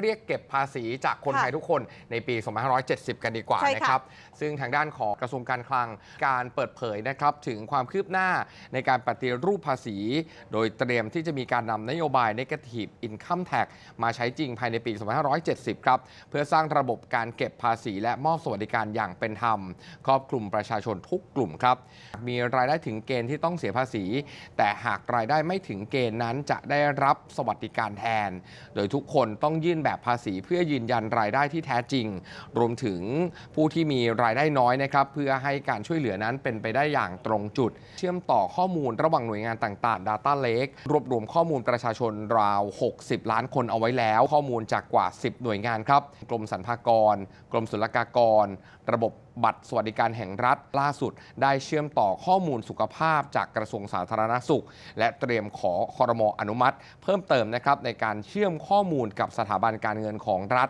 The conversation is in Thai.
เรียกเก็บภาษีจากคนค่ะไทยทุกคนในปี 2570 กันดีกว่าใช่ค่ะนะครับ ซึ่งทางด้านของกระทรวงการคลังการเปิดเผยนะครับ ถึงความคืบหน้าในการปฏิรูปภาษี โดยเตรียมที่จะมีการนำนโยบาย Negative Income Tax มาใช้จริงภายในปี 2570 ครับ เพื่อสร้างระบบการเก็บภาษีและมอบสวัสดิการอย่างเป็นธรรม ครอบคลุมประชาชนทุกกลุ่มครับ มีรายได้ถึงเกณฑ์ที่ต้องเสียภาษี แต่หากรายได้ไม่ถึงเกณฑ์นั้นจะได้รับสวัสดิการแทน โดยทุกคนต้องยื่นแบบภาษี เพื่อยืนยันรายได้ที่แท้จริง รวมถึงผู้ที่มีรายได้น้อยนะครับเพื่อให้การช่วยเหลือนั้นเป็นไปได้อย่างตรงจุด เชื่อมต่อข้อมูลระหว่างหน่วยงานต่างๆ Data Lake รวบรวมข้อมูลประชาชนราว 60 ล้านคนเอาไว้แล้ว ข้อมูลจากกว่า 10 หน่วยงานครับกรมสรรพากร กรมศุลกากร ระบบบัตรสวัสดิการแห่งรัฐล่าสุด ได้เชื่อมต่อข้อมูลสุขภาพจากกระทรวงสาธารณสุข และเตรียมขอคอรมออนุมัติ เพิ่มเติมนะครับในการเชื่อมข้อมูลกับสถาบบันการเงินของรัฐ